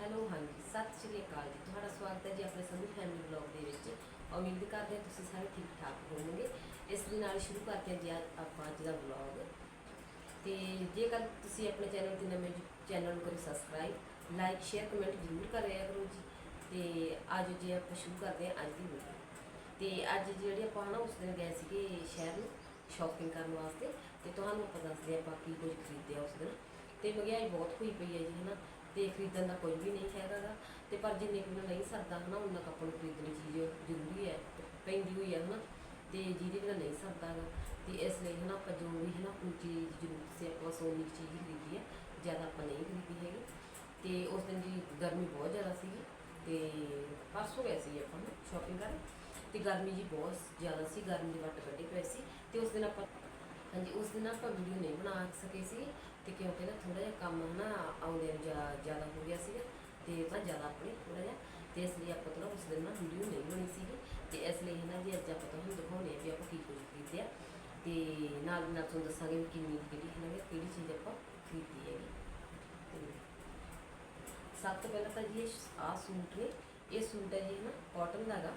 Hello, ਹਾਂਜੀ, ਸਤਿ ਸ਼੍ਰੀ ਅਕਾਲ ਜੀ। ਤੁਹਾਡਾ ਸਵਾਗਤ ਹੈ ਜੀ ਆਪਣੇ ਸੰਧੂ ਫੈਮਿਲੀ ਬਲੌਗ ਦੇ ਵਿੱਚ। ਉਮੀਦ ਕਰਦੇ ਹਾਂ ਤੁਸੀਂ ਸਾਰੇ ਠੀਕ ਠਾਕ ਹੋਵੋਗੇ। ਇਸ ਦੇ ਨਾਲ ਸ਼ੁਰੂ ਕਰਦੇ ਹਾਂ ਜੀ ਅੱਜ ਆਪਾਂ ਅੱਜ ਦਾ ਬਲੌਗ ਤੇ ਜੇਕਰ ਤੁਸੀਂ ਆਪਣੇ ਚੈਨਲ ਤੇ ਨਵੇਂ ਚੈਨਲ ਨੂੰ ਕਰੋ ਸਬਸਕ੍ਰਾਈਬ ਲਾਈਕ ਸ਼ੇਅਰ ਕਮੈਂਟ ਜ਼ਰੂਰ ਕਰਿਆ ਕਰੋ ਜੀ। ਤੇ ਅੱਜ ਜੇ ਆਪਾਂ ਸ਼ੁਰੂ ਕਰਦੇ ਹਾਂ ਅੱਜ ਦੀ ਵੀਡੀਓ ਤੇ ਅੱਜ ਜਿਹੜੀ ਆਪਾਂ ਨਾ ਉਸ ਦਿਨ ਗਏ ਸੀਗੇ ਸ਼ਹਿਰ ਨੂੰ ਸ਼ਾਪਿੰਗ ਕਰਨ ਵਾਸਤੇ। ਤੇ ਤੁਹਾਨੂੰ ਆਪਾਂ ਦੱਸਦੇ ਹਾਂ ਆਪਾਂ ਕੀ ਕੁਝ ਖਰੀਦਿਆ ਉਸ ਦਿਨ। ਤੇ ਮਹਿੰਗਾਈ ਬਹੁਤ ਹੋਈ ਪਈ ਹੈ ਜੀ ਹਨਾ। ਤੇ ਖਰੀਦਣ ਦਾ ਕੋਈ ਵੀ ਨਹੀਂ ਹੈਗਾ ਗਾ। ਤੇ ਪਰ ਜਿੰਨੇ ਕੁ ਨਹੀਂ ਸਰਦਾ ਹਨਾ ਉਹਨਾਂ ਕੱਪੜ ਨੂੰ ਖਰੀਦਣੀ ਚੀਜ਼ ਜ਼ਰੂਰੀ ਹੈ, ਪੈਂਦੀ ਹੋਈ ਹੈ ਹਨਾ। ਤੇ ਜਿਹਦੇ ਬਿਨਾਂ ਨਹੀਂ ਸਰਦਾ ਗਾ ਤੇ ਇਸ ਲਈ ਹਨਾ ਆਪਾਂ ਜੋ ਵੀ ਹਨਾ ਆਪਣੀ ਚੀਜ਼ ਜ਼ਰੂਰਤ ਸੀ, ਆਪਾਂ ਸੋਨੀ ਦੀ ਚੀਜ਼ ਹੀ ਖਰੀਦੀ ਹੈ। ਜ਼ਿਆਦਾ ਆਪਾਂ ਨਹੀਂ ਖਰੀਦੀ ਹੈਗੀ। ਤੇ ਉਸ ਦਿਨ ਜੀ ਗਰਮੀ ਬਹੁਤ ਜ਼ਿਆਦਾ ਸੀਗੀ। ਤੇ ਪਰਸੋਂ ਗਏ ਸੀ ਆਪਾਂ ਸ਼ਾਪਿੰਗ ਕਰਨ। ਤੇ ਗਰਮੀ ਜੀ ਬਹੁਤ ਜ਼ਿਆਦਾ ਸੀ, ਗਰਮੀ ਦੇ ਵੱਟ ਕੱਢੇ ਪਏ ਸੀ। ਤੇ ਉਸ ਦਿਨ ਆਪਾਂ ਹਾਂਜੀ, ਉਸ ਦਿਨ ਆਪਾਂ ਵੀਡੀਓ ਨਹੀਂ ਬਣਾ ਸਕੇ ਸੀ। ਤੇ ਕਿਉਂਕਿ ਨਾ ਥੋੜਾ ਜਿਹਾ ਕੰਮ ਨਾ ਆਉਂਦੇ ਨੂੰ ਜ਼ਿਆ- ਜ਼ਿਆਦਾ ਹੋ ਗਿਆ ਸੀਗਾ ਤੇ ਤਾਂ ਜ਼ਿਆਦਾ ਆਪਣੇ ਥੋੜਾ ਜਿਹਾ ਤੇ ਇਸ ਲਈ ਆਪਾਂ ਤੋਂ ਨਾ ਉਸ ਦਿਨ ਨਾ ਵੀਡੀਓ ਨਹੀਂ ਬਣੀ ਸੀਗੀ ਤੇ ਇਸ ਲਈ ਨਾ ਜੀ ਅੱਜ ਆਪਾਂ ਤੁਹਾਨੂੰ ਦਿਖਾਉਂਦੇ ਆ ਵੀ ਆਪਾਂ ਕੀ ਕੁਝ ਖਰੀਦਿਆ ਤੇ ਨਾਲ ਦੀ ਨਾਲ ਤੁਹਾਨੂੰ ਦੱਸਾਂਗੇ ਵੀ ਕਿੰਨੀ ਕਿਹੜੀ ਹੈ ਨਾ ਕਿਹੜੀ ਚੀਜ਼ ਆਪਾਂ ਖਰੀਦੀ ਹੈਗੀ। ਤੇ ਸਭ ਤੋਂ ਪਹਿਲਾਂ ਤਾਂ ਜੀ ਇਹ ਆਹ ਸੂਟ ਨੇ, ਇਹ ਸੂਟ ਹੈ ਜੀ ਨਾ ਕਾਟਨ ਦਾ ਹੈਗਾ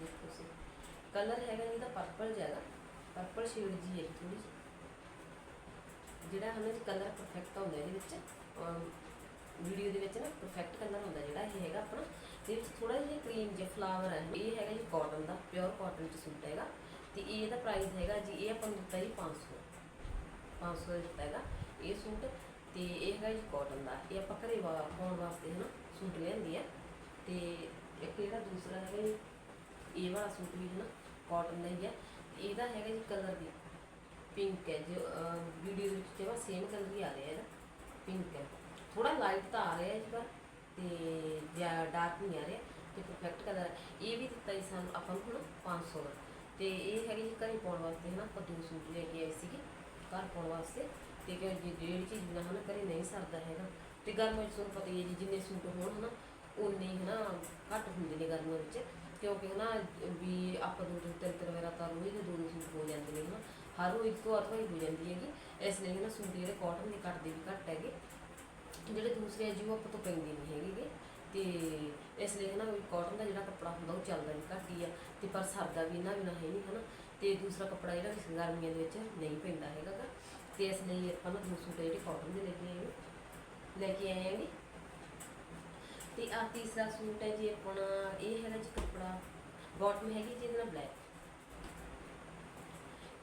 ਦੇਖੋ ਸੀ ਕਲਰ ਹੈਗਾ ਇਹਦਾ ਪਰਪਲ ਜਿਹਾ ਪਰਪਲ ਸ਼ੇਡ ਜੀ ਹੈ ਥੋੜੀ ਜਿਹੀ। ਜਿਹੜਾ ਹਨਾ ਕਲਰ ਪਰਫੈਕਟ ਹੁੰਦਾ ਇਹਦੇ ਵਿੱਚ ਵੀਡੀਓ ਦੇ ਵਿੱਚ ਨਾ ਪਰਫੈਕਟ ਕਲਰ ਹੁੰਦਾ ਜਿਹੜਾ ਇਹ ਹੈਗਾ ਆਪਣਾ, ਇਹਦੇ ਵਿੱਚ ਥੋੜਾ ਜਿਹਾ ਕਰੀਮ ਜਿਹਾ ਫਲਾਵਰ ਹੈ ਇਹ ਹੈਗਾ ਜੀ ਕਾਟਨ ਦਾ ਪਿਓਰ ਕਾਟਨ ਚ ਸੂਟ ਹੈਗਾ ਤੇ ਇਹ ਇਹਦਾ ਪ੍ਰਾਈਸ ਹੈਗਾ ਜੀ, ਇਹ ਆਪਾਂ ਨੂੰ ਦਿੱਤਾ ਜੀ 500 500 ਦਾ ਦਿੱਤਾ ਹੈਗਾ, ਇਹ ਸੂਟ ਤੇ ਇਹ ਹੈਗਾ ਜੀ ਕਾਟਨ ਦਾ, ਇਹ ਆਪਾਂ ਘਰੇ ਵਾ- ਪਾਉਣ ਵਾਸਤੇ ਹਨਾ ਸੂਟ ਲਿਆਂਦੀ ਆ ਤੇ ਇੱਕ ਜਿਹੜਾ ਦੂਸਰਾ ਹੈਗਾ ਜੀ, ਇਹ ਵਾਲਾ ਸੂਟ ਵੀ ਹਨਾ ਕਾਟਨ ਦਾ ਹੀ ਹੈ ਇਹਦਾ ਹੈਗਾ ਜੀ ਕਲਰ ਦੀ ਪਿੰਕ ਹੈ, ਜੋ ਵੀਡੀਓ ਵਿੱਚ ਜਿਹੜਾ ਸੇਮ ਕਲਰ ਹੀ ਆ ਰਿਹਾ ਹੈ ਨਾ, ਪਿੰਕ ਹੈ। ਥੋੜਾ ਲਾਈਟ ਤਾਂ ਆ ਰਿਹਾ ਹੈ ਇਸ ਵਾਰ, ਤੇ ਡਾਰਕ ਨਹੀਂ ਆ ਰਿਹਾ, ਤੇ ਪਰਫੈਕਟ ਕਲਰ ਇਹ ਵੀ ਦਿੱਤਾ ਜੀ ਸਾਨੂੰ ਆਪਾਂ ਨੂੰ ਹੁਣ 500 ਦਾ। ਤੇ ਇਹ ਹੈਗੀ ਜੀ ਘਰੇ ਪਾਉਣ ਵਾਸਤੇ ਹੈ ਨਾ ਆਪਾਂ ਦੋ ਸੂਟ ਲੈ ਕੇ ਆਏ ਸੀਗੇ ਘਰ ਪਾਉਣ ਵਾਸਤੇ। ਤੇ ਕਿ ਜੇ ਜਿਹੜੀ ਚੀਜ਼ ਬਿਨਾਂ ਹਨਾ ਘਰੇ ਨਹੀਂ ਸਰਦਾ ਹੈਗਾ ਤੇ ਗਰਮੀਆਂ ਵਿੱਚ ਤੁਹਾਨੂੰ ਪਤਾ ਹੀ ਹੈ ਜੀ, ਜਿੰਨੇ ਸੂਟ ਹੋਣ ਹਨਾ ਉਨੇ ਹੀ ਹਨਾ ਘੱਟ ਹੁੰਦੇ ਨੇ ਗਰਮੀਆਂ ਵਿੱਚ। ਕਿਉਂਕਿ ਹਨਾ, ਵੀ ਆਪਾਂ ਦੋ ਦੋ ਤਿੰਨ ਤਿੰਨ ਵਾਰ ਤਾਂ ਰੋਜ਼ ਦੇ ਦੋ ਦੋ ਸੂਟ ਹੋ ਜਾਂਦੇ ਨੇ ਹਨਾ। ਹਰ ਰੋਜ਼ ਇੱਕੋ ਅੱਧਾ ਹੀ ਹੋ ਜਾਂਦੀ ਹੈਗੀ। ਇਸ ਲਈ ਨਾ ਸੂਟ ਜਿਹੜੇ ਕਾਟਨ ਦੇ ਕੱਟਦੇ ਵੀ ਘੱਟ ਹੈਗੇ। ਜਿਹੜੇ ਦੂਸਰੇ ਆ ਜੀ ਉਹ ਆਪਾਂ ਤੋਂ ਪੈਂਦੇ ਨਹੀਂ ਹੈਗੇ ਤੇ ਇਸ ਲਈ ਨਾ ਵੀ ਕਾਟਨ ਦਾ ਜਿਹੜਾ ਕੱਪੜਾ ਹੁੰਦਾ, ਉਹ ਚੱਲਦਾ ਵੀ ਘੱਟ ਹੀ ਆ। ਤੇ ਪਰ ਸਰਦਾ ਵੀ ਇਹਨਾਂ ਬਿਨਾਂ ਹੈ ਨਹੀਂ, ਹਨਾ। ਤੇ ਦੂਸਰਾ ਕੱਪੜਾ ਜਿਹੜਾ ਕਿ ਗਰਮੀਆਂ ਦੇ ਵਿੱਚ ਨਹੀਂ ਪੈਂਦਾ ਹੈਗਾ ਗਾ ਤੇ ਇਸ ਲਈ ਆਪਾਂ ਨਾ ਦੋ ਸੂਟ ਜਿਹੜੇ ਕਾਟਨ ਦੇ ਲੈ ਕੇ ਆਏ ਲੈ ਕੇ ਆਏ ਆਂਗੇ ਤੇ ਆ ਤੀਸਰਾ ਸੂਟ ਹੈ ਜੀ ਆਪਣਾ, ਇਹ ਹੈਗਾ ਜੀ ਕੱਪੜਾ ਬਾਟਮ ਹੈਗੀ ਜੀ ਇਹਦਾ ਨਾਲ ਬਲੈਕ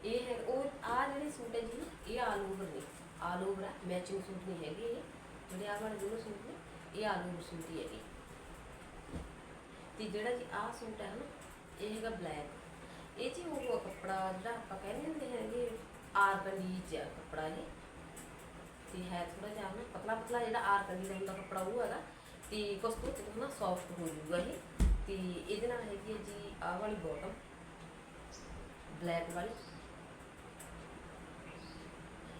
ਇਹ ਹੈ, ਉਹ ਆ ਜਿਹੜੇ ਸੂਟ ਹੈ ਜੀ, ਇਹ ਆਲ ਓਵਰ ਨੇ। ਆਲ ਓਵਰ ਆ ਮੈਚਿੰਗ ਸੂਟ ਨਹੀਂ ਹੈਗੇ ਇਹ। ਜਿਹੜੇ ਆ ਵਾਲੇ ਦੋਨੋਂ ਸੂਟ ਨੇ, ਇਹ ਆਲ ਓਵਰ ਸੂਟ ਹੀ ਹੈਗੇ। ਤੇ ਜਿਹੜਾ ਜੀ ਆ ਸੂਟ ਹੈ ਨਾ, ਇਹ ਹੈਗਾ ਬਲੈਕ ਇਹ ਜੀ ਉਹ ਕੱਪੜਾ ਜਿਹੜਾ ਆਪਾਂ ਕਹਿੰਦੇ ਹੁੰਦੇ ਹੈਗੇ ਆਰ ਕੰਡੀਜ ਆ ਕੱਪੜਾ ਇਹ। ਤੇ ਹੈ ਥੋੜਾ ਜਿਹਾ ਨਾ ਪਤਲਾ ਪਤਲਾ ਜਿਹੜਾ ਆਰ ਕੰਡੀ ਦਾ ਹੁੰਦਾ ਕੱਪੜਾ ਉਹ ਹੈਗਾ। ਤੇ ਕੁਛ ਕੁ ਨਾ ਸੌਫਟ ਹੋ ਜੂਗਾ ਇਹ। ਤੇ ਇਹਦੇ ਨਾਲ ਹੈਗੀ ਹੈ ਜੀ ਆਹ ਵਾਲੀ ਬਾਟਮ ਬਲੈਕ ਵਾਲੀ।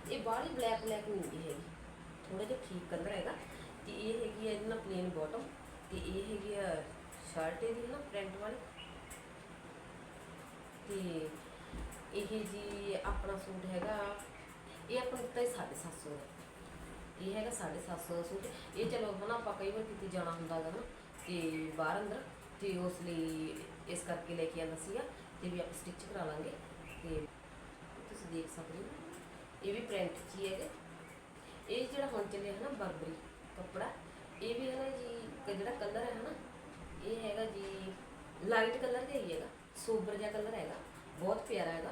ਇਹ ਬਾਹਲੀ ਬਲੈਕ ਬਲੈਕ ਨਹੀਂ ਹੁੰਦੀ ਹੈਗੀ। ਥੋੜਾ ਜਿਹਾ ਠੀਕ ਕਲਰ ਹੈਗਾ। ਤੇ ਇਹ ਹੈਗੀ ਹੈ ਇਹਦੇ ਨਾਲ ਪਲੇਨ ਬਾਟਮ ਤੇ ਇਹ ਹੈਗੀ ਆ ਸ਼ਰਟ ਇਹਦੀ ਨਾ ਪ੍ਰਿੰਟ ਵਾਲੀ। ਤੇ ਇਹ ਜੀ ਆਪਣਾ ਸੂਟ ਹੈਗਾ, ਇਹ ਆਪਾਂ ਨੂੰ ਦਿੱਤਾ 750 ਦਾ ਇਹ ਹੈਗਾ 750 ਦਾ ਸੂਟ। ਇਹ ਚਲੋ ਹਨਾ, ਆਪਾਂ ਕਈ ਵਾਰ ਕਿਤੇ ਜਾਣਾ ਹੁੰਦਾ ਹੈਗਾ ਨਾ, ਤੇ ਬਾਹਰ ਅੰਦਰ, ਤੇ ਉਸ ਲਈ ਇਸ ਕਰਕੇ ਲੈ ਕੇ ਆਂਦਾ ਸੀਗਾ, ਤੇ ਵੀ ਆਪਾਂ ਸਟਿਚ ਕਰਾ ਲਾਂਗੇ। ਤੇ ਤੁਸੀਂ ਦੇਖ ਸਕਦੇ ਹੋ। ਇਹ ਵੀ ਪ੍ਰਿੰਟ 'ਚ ਹੀ ਹੈਗਾ। ਇਹ ਜਿਹੜਾ ਹੁਣ ਚੱਲਿਆ ਹੈ ਨਾ ਬਰਬਰੀ ਕੱਪੜਾ, ਇਹ ਵੀ ਹੈ ਨਾ ਜੀ ਜਿਹੜਾ ਕਲਰ ਹੈ ਨਾ, ਇਹ ਹੈਗਾ ਜੀ ਲਾਈਟ ਕਲਰ ਜਿਹਾ ਹੀ ਹੈਗਾ ਸੋਬਰ ਜਿਹਾ ਕਲਰ ਹੈਗਾ, ਬਹੁਤ ਪਿਆਰਾ ਹੈਗਾ।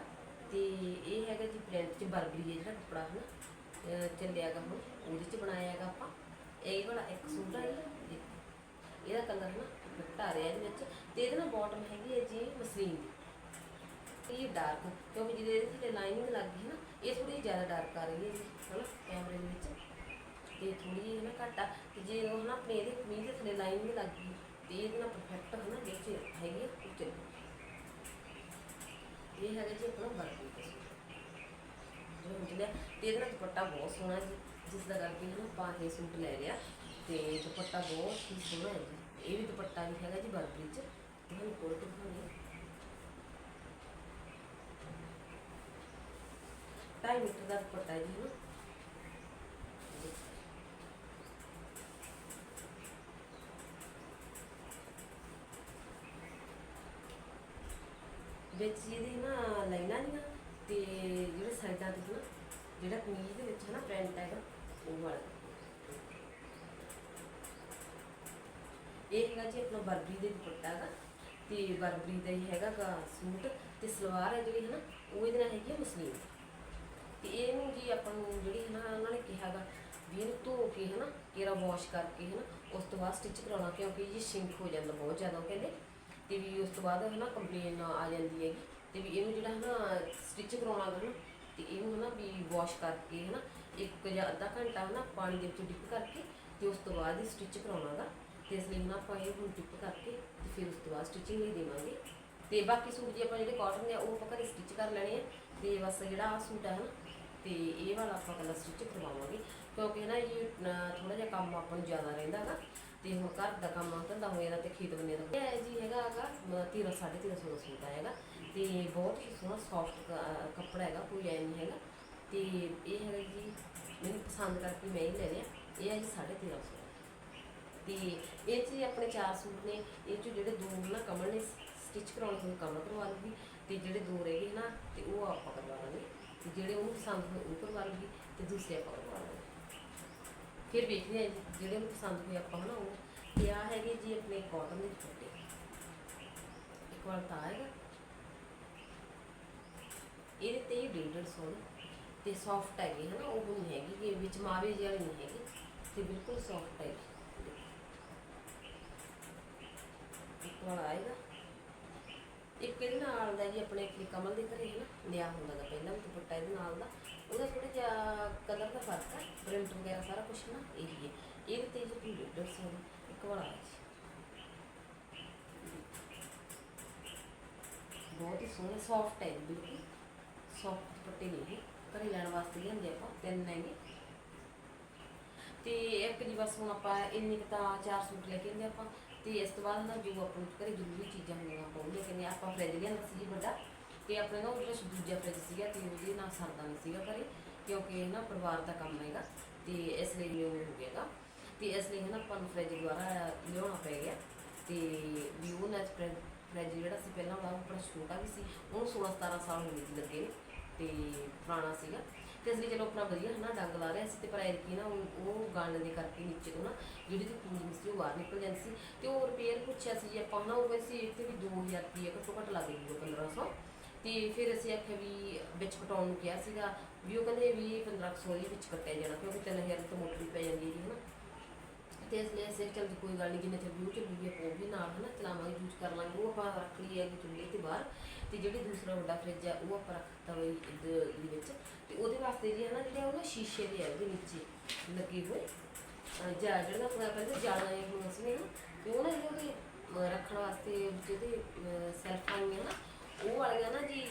ਤੇ ਇਹ ਹੈਗਾ ਜੀ ਪ੍ਰਿੰਟ 'ਚ ਬਰਬਰੀ ਹੈ ਜਿਹੜਾ ਕੱਪੜਾ ਹੈ ਨਾ ਅਹ ਚੱਲਿਆ ਹੈਗਾ ਹੁਣ, ਉਹਦੇ 'ਚ ਬਣਾਇਆ ਹੈਗਾ ਆਪਾਂ। ਇਹ ਵਾਲਾ ਇੱਕ ਸੂਟ ਹੈ ਇਹ ਇਹਦਾ ਕਲਰ ਨਾ ਘਟਾ ਰਿਹਾ ਇਹਦੇ ਵਿੱਚ। ਤੇ ਇਹਦੇ ਨਾਲ ਬਾਟਮ ਹੈਗੀ ਹੈ ਜੀ ਮਸਲੀਨ ਦੀ। ਇਹ ਡਾਰਕ ਕਿਉਂਕਿ ਜਿਹਦੇ ਇਹਦੇ ਤੇ ਲਾਈਨਿੰਗ ਲੱਗ ਗਈ ਹੈ ਨਾ, ਇਹ ਥੋੜੀ ਜ਼ਿਆਦਾ ਡਾਰਕ ਆ ਰਹੀ ਹੈ ਜੀ ਹਨਾ ਕੈਮਰੇ ਦੇ ਵਿੱਚ। ਤੇ ਥੋੜੀ ਜਿਹੀ ਨਾ ਘੱਟ ਆ, ਤੇ ਜੇ ਉਹ ਨਾ ਆਪਣੇ ਇਹਦੇ ਕਮੀਜ਼ ਦੇ ਥੱਲੇ ਲਾਈਨਿੰਗ ਲੱਗ ਗਈ, ਤੇ ਇਹਦੇ ਨਾਲ ਪਰਫੈਕਟ ਹਨਾ ਵਿੱਚ ਹੈਗੀ ਆ ਉਹ ਇਹ ਹੈਗਾ ਜੀ ਆਪਣਾ ਵਰਕ ਦਾ ਜਿਹੜਾ ਹੁੰਦਾ ਤੇ ਇਹਦਾ ਦੁਪੱਟਾ ਬਹੁਤ ਸੋਹਣਾ ਜੀ, ਜਿਸ ਦਾ ਕਰਕੇ ਹਨਾ ਆਪਾਂ ਇਹ ਸੂਟ ਲੈ ਲਿਆ, ਤੇ ਦੁਪੱਟਾ ਬਹੁਤ ਹੀ ਸੋਹਣਾ ਹੈ ਜੀ। ਇਹ ਵੀ ਦੁਪੱਟਾ ਵੀ ਹੈਗਾ ਜੀ ਬਰਬਰੀ ਚ ਤੁਹਾਨੂੰ ਕੋਲ ਤੋਂ ਦਿਖਾਉਂਦੀ ਢਾਈ ਮੀਟਰ ਦਾ ਦੁਪੱਟਾ ਜੀ। ਨੂੰ ਵਿੱਚ ਨਾ ਲਾਈਨਾਂ ਨਹੀਂ ਤੇ ਜਿਹੜੇ ਸਾਈਡਾਂ ਤੇ ਨਾ, ਜਿਹੜਾ ਕਮੀਜ਼ ਦੇ ਵਿੱਚ ਹੈ ਨਾ ਪ੍ਰਿੰਟ ਹੈਗਾ, ਉਹ ਵਾਲਾ। ਇਹ ਹੈਗਾ ਜੀ ਆਪਣਾ ਬਰਬਰੀ ਦੇ ਦੁਪੱਟਾ ਦਾ ਤੇ ਬਰਬਰੀ ਦਾ ਹੀ ਹੈਗਾ ਸੂਟ, ਤੇ ਸਲਵਾਰ ਹੈ ਜਿਹੜੀ ਹੈ ਨਾ, ਉਹ ਇਹਦੇ ਨਾਲ ਹੈਗੀ ਮਸਲੀਨ। ਤੇ ਇਹਨੂੰ ਜੀ ਆਪਾਂ ਨੂੰ ਜਿਹੜੀ ਹੈ ਨਾ ਉਹਨਾਂ ਨੇ ਕਿਹਾ ਗਾ ਵੀ ਇਹਨੂੰ ਧੋ ਕੇ ਹੈ ਨਾ ਕੇਰਾ ਵਾਸ਼ ਕਰਕੇ ਹੈ ਨਾ ਉਸ ਤੋਂ ਬਾਅਦ ਸਟਿਚ ਕਰਾਉਣਾ ਕਿਉਂਕਿ ਇਹ ਸ਼ਿੰਕ ਹੋ ਜਾਂਦਾ ਬਹੁਤ ਜ਼ਿਆਦਾ, ਉਹ ਕਹਿੰਦੇ। ਤੇ ਵੀ ਉਸ ਤੋਂ ਬਾਅਦ ਹੈ ਨਾ ਕੰਪਲੇਨ ਆ ਜਾਂਦੀ ਹੈਗੀ। ਤੇ ਵੀ ਇਹਨੂੰ ਜਿਹੜਾ ਹੈ ਨਾ ਸਟਿਚ ਕਰਾਉਣਾ ਗਾ ਨਾ, ਤੇ ਇਹਨੂੰ ਹੈ ਨਾ ਵੀ ਵਾਸ਼ ਕਰਕੇ ਹੈ ਨਾ ਇੱਕ ਜਾਂ ਅੱਧਾ ਘੰਟਾ ਹੈ ਨਾ ਪਾਣੀ ਦੇ ਵਿੱਚ ਡਿਪ ਕਰਕੇ ਤੇ ਉਸ ਤੋਂ ਬਾਅਦ ਹੀ ਸਟਿਚ ਕਰਾਉਣਾ ਗਾ। ਤੇ ਇਸ ਲਈ ਹੁਣ ਆਪਾਂ ਇਹ ਹੁਣ ਡਿਪ ਕਰਕੇ ਤੇ ਫਿਰ ਉਸ ਤੋਂ ਬਾਅਦ ਸਟਿਚਿੰਗ ਲਈ ਦੇਵਾਂਗੇ। ਤੇ ਬਾਕੀ ਸੂਟ ਜੀ ਆਪਾਂ ਜਿਹੜੇ ਕਾਟਨ ਦੇ ਆ, ਉਹ ਆਪਾਂ ਘਰੇ ਸਟਿਚ ਕਰ ਲੈਣੇ ਆ। ਤੇ ਬਸ ਜਿਹੜਾ ਆ ਸੂਟ ਆ ਨਾ ਤੇ ਇਹ ਵਾਲਾ ਆਪਾਂ ਕੱਲਾ ਸਟਿਚ ਕਰਵਾਵਾਂਗੇ, ਕਿਉਂਕਿ ਨਾ ਇਹ ਥੋੜਾ ਜਿਹਾ ਕੰਮ ਆਪਾਂ ਨੂੰ ਜ਼ਿਆਦਾ ਰਹਿੰਦਾ ਹੈਗਾ ਤੇ ਹੁਣ ਘਰ ਦਾ ਕੰਮ ਧੰਦਾ ਹੋ ਜਾਂਦਾ ਤੇ ਖੇਤ ਬੰਨੇ ਦਾ ਇਹ ਜੀ ਹੈਗਾ ਹੈਗਾ 13 1350 ਦਾ ਸੂਟ ਹੈਗਾ, ਤੇ ਬਹੁਤ ਹੀ ਸੋਹਣਾ ਸੌਫਟ ਕੱਪੜਾ ਹੈਗਾ, ਕੋਈ ਐ ਨਹੀਂ ਹੈਗਾ। ਤੇ ਇਹ ਹੈਗਾ ਜੀ, ਮੈਨੂੰ ਪਸੰਦ ਕਰਕੇ ਮੈਂ ਹੀ ਲੈ ਲਿਆ, ਇਹ ਹੈ ਜੀ 1350 ਤੇ ਇਹ 'ਚ ਆਪਣੇ ਚਾਰ ਸੂਟ ਨੇ, ਇਹ 'ਚ ਜਿਹੜੇ ਦੋ ਨਾ ਕਮਲ ਨੇ ਸਟਿਚ ਕਰਾਉਣੇ ਤੋਂ ਕਮਲ ਕਰਵਾ ਲੂਗੀ ਤੇ ਜਿਹੜੇ ਦੋ ਰਹਿ ਗਏ ਨਾ, ਤੇ ਉਹ ਆਪਾਂ ਕਰਵਾ ਲਾਂਗੇ। ਤੇ ਜਿਹੜੇ ਉਹਨੂੰ ਪਸੰਦ ਹੋਏ ਉਹ ਕਰਵਾ ਲੂਗੀ ਤੇ ਦੂਸਰੇ ਆਪਾਂ ਕਰਵਾ ਲਾਂਗੇ ਫਿਰ ਵੇਖਦੇ ਹਾਂ ਜਿਹੜੇ ਉਹਨੂੰ ਪਸੰਦ ਹੋਏ ਆਪਾਂ ਹਨਾ ਉਹ। ਤੇ ਆ ਹੈਗੇ ਜੀ ਆਪਣੇ ਕਾਟਨ ਦੇ ਦੁਪੱਟੇ। ਇੱਕ ਵਾਰ ਤਾਂ ਆਏਗਾ। ਇਹਦੇ ਤੇ ਹੀ ਡਿਲਡਰ ਸੋਹਣੇ ਤੇ ਸੌਫਟ ਹੈਗੇ ਹਨਾ, ਉਹ ਨਹੀਂ ਹੈਗੀ ਕਿ ਵਿੱਚ ਮਾਵੇ ਜਿਹੀ ਨਹੀਂ ਹੈਗੀ। ਤੇ ਬਿਲਕੁਲ ਸੌਫਟ ਹੈ ਇੱਕ ਵਾਰ ਆਏਗਾ। ਇੱਕ ਇਹਦੇ ਨਾਲ ਦਾ ਜੀ ਆਪਣੇ ਇੱਕ ਕਮਲ ਦੇ ਘਰੇ ਹੈ ਨਾ ਲਿਆ ਹੁੰਦਾ ਦਾ ਪਹਿਲਾਂ ਵੀ ਦੁਪੱਟਾ ਇਹਦੇ ਨਾਲ ਦਾ। ਉਹਦਾ ਥੋੜਾ ਜਿਹਾ ਕਲਰ ਦਾ ਫ਼ਰਕ ਹੈ ਪ੍ਰਿੰਟ ਵਗੈਰਾ ਸਾਰਾ ਕੁਝ ਨਾ, ਇਹੀ ਹੈ ਇਹਦੇ ਤੇ ਜੀ ਡਿਲਡਰ ਸੋਹਣੇ ਇੱਕ ਵਾਰ ਆਇਆ ਬਹੁਤ ਹੀ ਸੋਹਣੇ ਸੌਫਟ ਹੈ ਬਿਲਕੁਲ। ਸੌਫਟ ਦੁਪੱਟੇ ਨਹੀਂ ਇਹ, ਘਰੇ ਲੈਣ ਵਾਸਤੇ ਲਿਆਂਦੇ ਆਪਾਂ, ਤਿੰਨ ਨੇਗੇ ਤੇ ਇੱਕ ਜੀ ਬਸ ਹੁਣ ਆਪਾਂ ਇੰਨੀ ਕੁ ਤਾਂ ਚਾਰ ਸੂਟ ਲੈ ਕੇ ਆਂਦੇ ਆਪਾਂ। ਤੇ ਇਸ ਤੋਂ ਬਾਅਦ ਨਾ ਜੋ ਆਪਾਂ ਨੂੰ ਘਰੇ ਜ਼ਰੂਰੀ ਚੀਜ਼ਾਂ ਹੁੰਦੀਆਂ ਆਪਾਂ ਉਹ ਲੈ ਆਪਾਂ ਫਰਿੱਜ ਲਿਆਂਦਾ ਸੀ ਜੀ ਵੱਡਾ ਤੇ ਆਪਣੇ ਨਾ ਉਹ ਜਿਹੜਾ ਦੂਜਾ ਫਰਿੱਜ ਸੀਗਾ ਤੇ ਉਹਦੇ ਨਾਲ ਸਰਦਾ ਨਹੀਂ ਸੀਗਾ ਘਰੇ ਕਿਉਂਕਿ ਨਾ ਪਰਿਵਾਰ ਦਾ ਕੰਮ ਹੈਗਾ ਤੇ ਇਸ ਲਈ ਉਹ ਹੋ ਗਿਆਗਾ ਤੇ ਇਸ ਲਈ ਨਾ ਆਪਾਂ ਨੂੰ ਫਰਿੱਜ ਦੁਆਰਾ ਲਿਆਉਣਾ ਪੈ ਗਿਆ ਤੇ ਵੀ ਉਹ ਨਾ ਫਰਿੱਜ ਜਿਹੜਾ ਸੀ ਪਹਿਲਾਂ ਉਹਦਾ ਉਹ ਬੜਾ ਛੋਟਾ ਵੀ ਸੀ, ਉਹਨੂੰ 16 17 ਸਾਲ ਹੋ ਗਏ ਸੀ ਲੱਗੇ ਨੂੰ ਤੇ ਪੁਰਾਣਾ ਸੀਗਾ। ਤੇ ਇਸ ਲਈ ਚਲੋ ਆਪਣਾ ਵਧੀਆ ਹਨਾ ਡੰਗ ਲਾ ਰਿਹਾ ਸੀ ਤੇ ਪਰ ਐਰਕੀ ਨਾ ਉਹ ਉਹ ਗਾਣੇ ਦੇ ਕਰਕੇ ਨੀਚੇ ਤੋਂ ਨਾ ਜਿਹੜੀ ਦੀ ਕੂਲਿੰਗ ਸੀ ਉਹ ਬਾਹਰ ਨਿਕਲ ਜਾਂਦੀ ਸੀ ਤੇ ਉਹ ਰਿਪੇਅਰ ਪੁੱਛਿਆ ਸੀ ਜੀ ਆਪਾਂ ਨਾ ਉਹ ਵੈਸੇ ਇੱਥੇ ਵੀ 2000 ਰੁਪਏ ਘੱਟੋ ਘੱਟ ਲੱਗ ਜੂਗਾ 1500 ਤੇ ਫਿਰ ਅਸੀਂ ਆਖਿਆ ਵੀ ਵਿੱਚ ਕਟਾਉਣ ਨੂੰ ਕਿਹਾ ਸੀਗਾ ਵੀ ਉਹ ਕਹਿੰਦੇ ਵੀ 1500 ਦੇ ਵਿੱਚ ਕੱਟਿਆ ਜਾਣਾ ਕਿਉਂਕਿ 3000 ਦੀ ਤਾਂ ਮੋਟਰ ਵੀ ਪੈ ਜਾਂਦੀ ਹੈ ਜੀ ਹਨਾ। ਤੇ ਇਸ ਲਈ ਅਸੀਂ ਚੱਲ ਕੋਈ ਗੱਲ ਨਹੀਂ ਜਿੰਨੇ ਤੇ ਵਿਊ ਚੱਲੂਗੀ, ਆਪਾਂ ਉਹ ਵੀ ਨਾਲ, ਹਨਾ, ਚਲਾਵਾਂਗੇ ਯੂਜ਼ ਕਰ ਲਾਂਗੇ, ਉਹ ਆਪਾਂ ਰੱਖ ਲਈ ਹੈ ਚੁੱਲ੍ਹੇ ਤੇ ਬਾਹਰ ਤੇ ਜਿਹੜੀ ਦੂਸਰਾ ਵੱਡਾ ਫ੍ਰਿਜ ਹੈ ਉਹ ਆਪਾਂ ਰੱਖਤਾ ਹੋਈ ਇਹਦੇ ਵਿੱਚ ਤੇ ਉਹਦੇ ਵਾਸਤੇ ਜੀ ਹਨਾ, ਜਿਹੜੇ ਉਹ ਨਾ ਸ਼ੀਸ਼ੇ ਦੇ ਹੈ ਉਹਦੇ ਨੀਚੇ ਲੱਗੇ ਹੋਏ, ਅਹ ਜਾ ਜਿਹੜਾ ਆਪਣਾ ਕਹਿੰਦੇ ਜਾਲਾਂ ਇਹ ਹੁਣ ਅਸੀਂ ਨਾ, ਤੇ ਉਹ ਨਾ ਜਿਹੜੇ ਰੱਖਣ ਵਾਸਤੇ ਜਿਹਦੇ ਸੈਲਫਾਂ ਆਈਆਂ ਨਾ, ਉਹ ਵਾਲੀਆਂ ਨਾ ਜੀ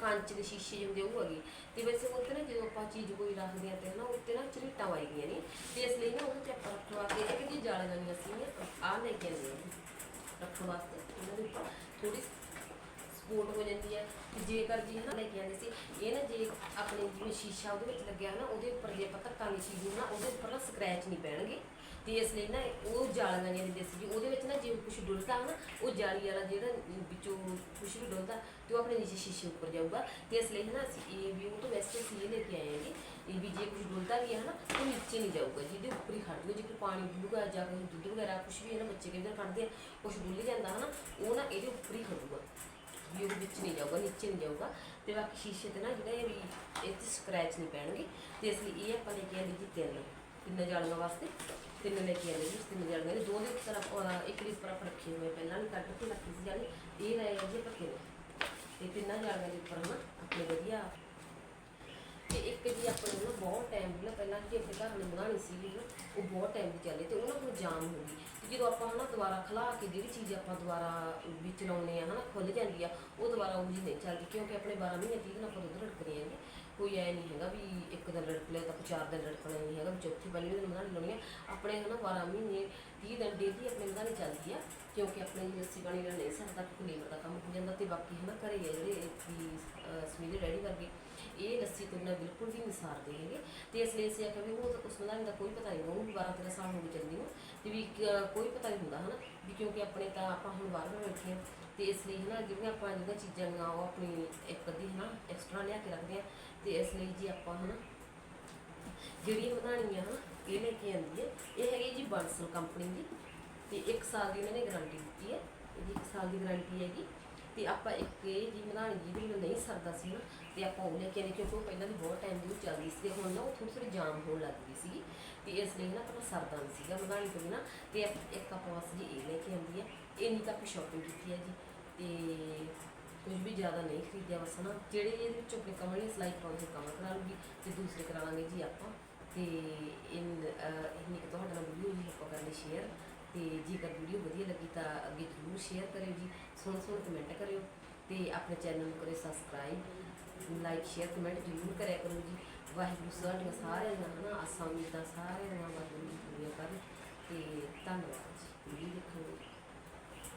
ਕੰਚ ਦੇ ਸ਼ੀਸ਼ੇ ਜਿਹੇ ਹੁੰਦੇ ਉਹ ਹੈਗੇ। ਤੇ ਵੈਸੇ ਉਹ ਤੇ ਨਾ ਜਦੋਂ ਆਪਾਂ ਚੀਜ਼ ਕੋਈ ਰੱਖਦੇ ਆ ਤੇ ਨਾ ਉੱਤੇ ਨਾ ਝਰੀਟਾਂ ਵਾਈ ਨੇ। ਤੇ ਇਸ ਲਈ ਨਾ ਉਹਦੇ ਤੇ ਆਪਾਂ ਰੱਖਵਾ ਕੇ ਇੱਕ ਜੀ ਜਾਲੀਆਂ ਨਹੀਂ ਅਸੀਂ ਆ ਲੈ ਕੇ ਆਉਂਦੇ ਰੱਖਣ ਵਾਸਤੇ। ਉਹਨਾਂ ਦੇ ਉੱਪਰ ਥੋੜੀ ਸਪੋਰਟ ਹੋ ਜਾਂਦੀ ਹੈ ਕਿ ਜੇਕਰ ਜੀ ਹਨਾ ਲੈ ਕੇ ਆਉਂਦੇ ਸੀ, ਇਹ ਨਾ ਜੇ ਆਪਣੇ ਜਿਵੇਂ ਸ਼ੀਸ਼ਾ ਉਹਦੇ ਵਿੱਚ ਲੱਗਿਆ ਨਾ, ਉਹਦੇ ਉੱਪਰ ਜੇ ਆਪਾਂ ਧੱਕਾਂਗੇ ਚੀਜ਼ ਨੂੰ ਨਾ, ਉਹਦੇ ਉੱਪਰ ਨਾ ਸਕ੍ਰੈਚ ਨਹੀਂ ਪੈਣਗੇ। ਤੇ ਇਸ ਲਈ ਨਾ ਉਹ ਜਾਲੀਆਂ ਜਿਹੜੀਆਂ ਦੇਸੀ ਸੀ ਉਹਦੇ ਵਿੱਚ ਨਾ ਜੇ ਕੁਝ ਡੁੱਲਦਾ ਨਾ ਉਹ ਜਾਲੀ ਵਾਲਾ ਜਿਹੜਾ ਵਿੱਚੋਂ ਕੁਝ ਵੀ ਡੁੱਲਦਾ, ਤੇ ਉਹ ਆਪਣੇ ਨੀਚੇ ਸ਼ੀਸ਼ੇ ਉੱਪਰ ਜਾਊਗਾ। ਤੇ ਇਸ ਲਈ ਨਾ ਅਸੀਂ ਇਹ ਵੀ ਉਹ ਤੋਂ ਵੈਸੇ ਅਸੀਂ ਲੈ ਕੇ ਆਏ ਹੈਗੇ। ਇਹ ਵੀ ਜੇ ਕੁਝ ਡੁੱਲਦਾ ਵੀ ਹੈ ਨਾ, ਉਹ ਨੀਚੇ ਨਹੀਂ ਜਾਊਗਾ, ਜਿਹਦੇ ਉੱਪਰ ਹੀ ਖੜ ਜਾਊਗਾ। ਜੇ ਪਾਣੀ ਡੁੱਲੂਗਾ ਜਾਂ ਕੋਈ ਦੁੱਧ ਵਗੈਰਾ ਕੁਝ ਵੀ ਹੈ ਨਾ, ਬੱਚੇ ਕਈ ਕੱਢਦੇ ਆ ਕੁਝ ਡੁੱਲ ਜਾਂਦਾ ਹੈ ਨਾ ਉਹ ਨਾ ਇਹਦੇ ਉੱਪਰ ਹੀ ਖੜੂਗਾ ਵੀ ਉਹਦੇ ਵਿੱਚ ਨਹੀਂ ਜਾਊਗਾ, ਨੀਚੇ ਨਹੀਂ ਜਾਊਗਾ। ਤੇ ਬਾਕੀ ਸ਼ੀਸ਼ੇ ਤੇ ਨਾ ਜਿਹੜੇ ਵੀ, ਇਹ ਤੇ ਸਕ੍ਰੈਚ ਨਹੀਂ ਪੈਣਗੇ। ਤੇ ਇਸ ਲਈ ਇਹ ਆਪਾਂ ਨੇ ਕੇ ਆਂਦੇ ਜੀ ਤਿੰਨ ਤਿੰਨ ਜਾਲੀਆਂ ਵਾਸਤੇ। ਤਿੰਨ ਲੈ ਕੇ ਆਂਦੇ ਜੀ ਤਿੰਨ ਜਾਲੀਆਂ ਨੇ, ਦੋ ਦੇ ਉੱਪਰ ਆਪਾਂ ਇੱਕ ਦੇ ਉੱਪਰ ਰੱਖੇ ਹੋਏ ਪਹਿਲਾਂ ਵੀ ਕੱਢ ਕੇ ਰੱਖੀ ਸੀ ਜਾਲੀ ਇਹ ਲੈ ਜੀ ਪੱਕੇ ਤੇ ਤਿੰਨਾਂ ਜਾਲੀਆਂ ਦੇ ਉੱਪਰ ਹਨਾ, ਆਪਣੇ ਵਧੀਆ। ਤੇ ਇੱਕ ਜੀ ਆਪਣੇ ਨੂੰ ਬਹੁਤ ਟਾਈਮ ਨਾ ਪਹਿਲਾਂ ਜੀ ਆਪਣੇ ਘਰ ਨੇ ਬਣਾਉਣੀ ਸੀ ਉਹ ਬਹੁਤ ਟਾਈਮ ਦੀ ਚੱਲੇ ਤੇ ਉਹਨਾਂ ਕੋਲ ਹੁਣ ਜਾਮ ਹੋ ਗਈ। ਤੇ ਜਦੋਂ ਆਪਾਂ ਹਨਾ ਦੁਬਾਰਾ ਖਲਾ ਕੇ ਜਿਹੜੀ ਚੀਜ਼ ਆਪਾਂ ਦੁਬਾਰਾ ਵਿੱਚ ਲਾਉਨੇ ਆ, ਹਨਾ ਖੁੱਲ ਜਾਂਦੀ ਆ, ਉਹ ਦੁਬਾਰਾ ਉਹ ਜੀ ਨਹੀਂ ਚੱਲਦੀ, ਕਿਉਂਕਿ ਆਪਣੇ 12 ਮਹੀਨੇ ਤੀਕ ਆਪਾਂ ਦੁੱਧ ਰੜਕਦੇ ਆਂਗੇ ਕੋਈ ਐ ਨਹੀਂ ਹੈਗਾ ਵੀ ਇੱਕ ਦਿਨ ਰੜਕ ਲਿਆ ਤਾਂ ਕੋਈ ਚਾਰ ਦਿਨ ਲੜਕਣਾ ਨਹੀਂ ਹੈਗਾ, ਵੀ ਚੌਥੀ ਪੰਜਵੇਂ ਦਿਨ ਬਣਾਉਣੀ ਲਾਉਣੀ ਆ। ਆਪਣੇ ਹਨਾ 12 ਮਹੀਨੇ 30 ਦਿਨ ਡੇਲੀ ਆਪਣੇ ਬਣਾਉਣੀ ਚੱਲਦੀ ਆ, ਕਿਉਂਕਿ ਆਪਣੇ ਜੀ ਲੱਸੀ ਪਾਣੀ ਨਾਲ ਨਹੀਂ ਸਰਦਾ, ਕਿਉਂਕਿ ਲੇਬਰ ਦਾ ਕੰਮ ਹੋ ਜਾਂਦਾ ਤੇ ਬਾਕੀ ਹਨਾ ਘਰੇ ਆ ਜਿਹੜੇ ਵੀ ਸਮੀਲੇ ਰੈਡੀ ਕਰਕੇ ਇਹ ਲੱਸੀ ਤੋਂ ਬਿਨਾਂ ਬਿਲਕੁਲ ਵੀ ਨਹੀਂ ਸਾਰਦੇ ਹੈਗੇ। ਤੇ ਇਸ ਲਈ ਅਸੀਂ ਆਖਿਆ ਵੀ ਉਹ ਤਾਂ ਉਸ ਮਲਾਈ ਦਾ ਕੋਈ ਪਤਾ ਨਹੀਂ ਉਹਨੂੰ ਵੀ 12 13 ਸਾਲ ਹੋ ਗਏ ਚੱਲਦੀ ਨੂੰ। ਤੇ ਵੀ ਕੋਈ ਪਤਾ ਨਹੀਂ ਹੁੰਦਾ ਹਨਾ, ਵੀ ਕਿਉਂਕਿ ਆਪਣੇ ਤਾਂ ਆਪਾਂ ਹੁਣ ਬਾਹਰ ਬੈਠੇ ਹਾਂ। ਤੇ ਇਸ ਲਈ ਹਨਾ, ਜਿਹੜੀਆਂ ਆਪਾਂ ਜਿਹੜੀਆਂ ਚੀਜ਼ਾਂ ਗਾ ਉਹ ਆਪਣੀ ਇੱਕ ਅੱਧੀ ਹਨਾ ਐਕਸਟਰਾ ਲਿਆ ਕੇ ਰੱਖਦੇ ਆ ਤੇ ਇਸ ਲਈ ਜੀ ਆਪਾਂ ਹਨਾ ਜਿਹੜੀ ਵਧਾਣੀ ਆ ਹਨਾ, ਇਹ ਲੈ ਕੇ ਆਂਦੀ ਹੈ। ਇਹ ਹੈਗੀ ਜੀ ਬੰਸਲ ਕੰਪਨੀ ਦੀ। ਤੇ 1 ਸਾਲ ਦੀ ਇਹਨਾਂ ਨੇ ਗਾਰੰਟੀ ਦਿੱਤੀ ਹੈ। ਇਹਦੀ 1 ਸਾਲ ਦੀ ਗਾਰੰਟੀ ਹੈਗੀ। ਤੇ ਆਪਾਂ ਇੱਕ ਇਹ ਜੀ ਵਧਾਣੀ ਜਿਹਦੇ ਨਾਲ ਨਹੀਂ ਸਰਦਾ ਸੀ ਨਾ। ਤੇ ਆਪਾਂ ਉਹ ਲੈ ਕੇ ਆਏ ਕਿਉਂਕਿ ਉਹ ਪਹਿਲਾਂ ਵੀ ਬਹੁਤ ਟਾਈਮ ਦੀ ਚੱਲਦੀ ਸੀ। ਤੇ ਹੁਣ ਨਾ ਉਹ ਥੋੜੀ ਥੋੜੀ ਜਾਮ ਹੋਣ ਲੱਗ ਗਈ ਸੀ ਤੇ ਇਸ ਲਈ ਨਾ ਆਪਾਂ ਸਰਦਾ ਨਹੀਂ ਸੀਗਾ ਵਧਾਣੀ ਤੋਂ ਬਿਨਾ ਤੇ ਇੱਕ- ਆਪਾਂ ਬਸ ਜੀ ਇਹ ਲੈ ਕੇ ਆਂਦੀ ਹੈ। ਇੰਨੀ ਤਾਂ ਆਪਾਂ ਸ਼ਾਪਿੰਗ ਕੀਤੀ ਹੈ ਜੀ। ਤੇ ਕੁਝ ਵੀ ਜ਼ਿਆਦਾ ਨਹੀਂ ਖਰੀਦਿਆ ਬਸ ਨਾ ਜਿਹੜੇ ਇਹਦੇ ਵਿੱਚੋਂ ਆਪਣੇ ਕਮਰ ਦੀ ਸਿਲਾਈ ਕਰਾਉਣੀ ਸੀ ਕਮਰ ਕਰਾ ਲੂਗੀ ਤੇ ਦੂਸਰੇ ਕਰਾ ਜੀ ਆਪਾਂ। ਤੇ ਇਨ ਇੰਨੀ ਕੁ ਤੁਹਾਡੇ ਨਾਲ ਵੀਡੀਓ ਜੀ ਆਪਾਂ ਕਰਨੀ ਸ਼ੇਅਰ ਤੇ ਜੇਕਰ ਵੀਡੀਓ ਵਧੀਆ ਲੱਗੀ ਤਾਂ ਅੱਗੇ ਜ਼ਰੂਰ ਸ਼ੇਅਰ ਕਰਿਓ ਜੀ। ਸੋਹਣੇ ਸੋਹਣੇ ਕਮੈਂਟ ਕਰਿਓ। ਤੇ ਆਪਣੇ ਚੈਨਲ ਨੂੰ ਕਰੇ ਸਬਸਕ੍ਰਾਈਬ ਲਾਈਕ ਸ਼ੇਅਰ ਕਮੈਂਟ ਜ਼ਰੂਰ ਕਰਿਆ ਕਰੋ ਜੀ। ਵਾਹਿਗੁਰੂ ਸਾਡੀਆਂ ਸਾਰਿਆਂ ਦੀਆਂ ਹਨਾ ਆਸਾਂ ਦਾ ਸਾਰਿਆਂ ਦੀਆਂ ਵਾਹਿਗੁਰੂ ਪੂਰੀਆਂ ਕਰਨ ਤੇ ਧੰਨਵਾਦ ਜੀ। ਵੀਡੀਓ ਦੇਖਣ